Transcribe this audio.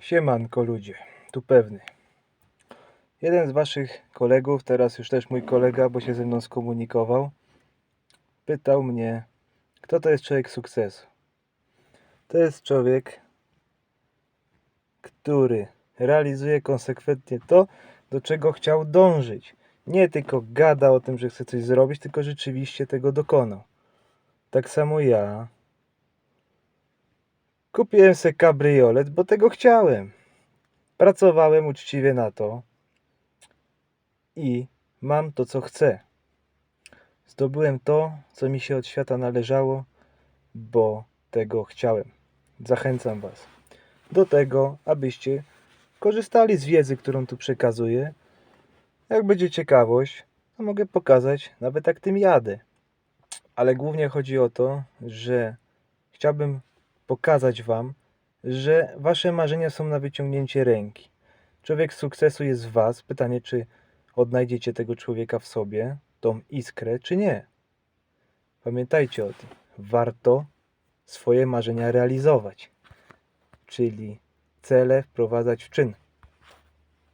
Siemanko ludzie, tu pewny. Jeden z waszych kolegów, teraz już też mój kolega, bo się ze mną skomunikował, pytał mnie, kto to jest człowiek sukcesu. To jest człowiek, który realizuje konsekwentnie to, do czego chciał dążyć. Nie tylko gada o tym, że chce coś zrobić, tylko rzeczywiście tego dokonał. Tak samo ja. Kupiłem sobie kabriolet, bo tego chciałem. Pracowałem uczciwie na to i mam to, co chcę. Zdobyłem to, co mi się od świata należało, bo tego chciałem. Zachęcam Was do tego, abyście korzystali z wiedzy, którą tu przekazuję. Jak będzie ciekawość, to mogę pokazać, nawet jak tym jadę. Ale głównie chodzi o to, że chciałbym pokazać Wam, że Wasze marzenia są na wyciągnięcie ręki. Człowiek sukcesu jest w Was. Pytanie, czy odnajdziecie tego człowieka w sobie, tą iskrę, czy nie. Pamiętajcie o tym. Warto swoje marzenia realizować, czyli cele wprowadzać w czyn.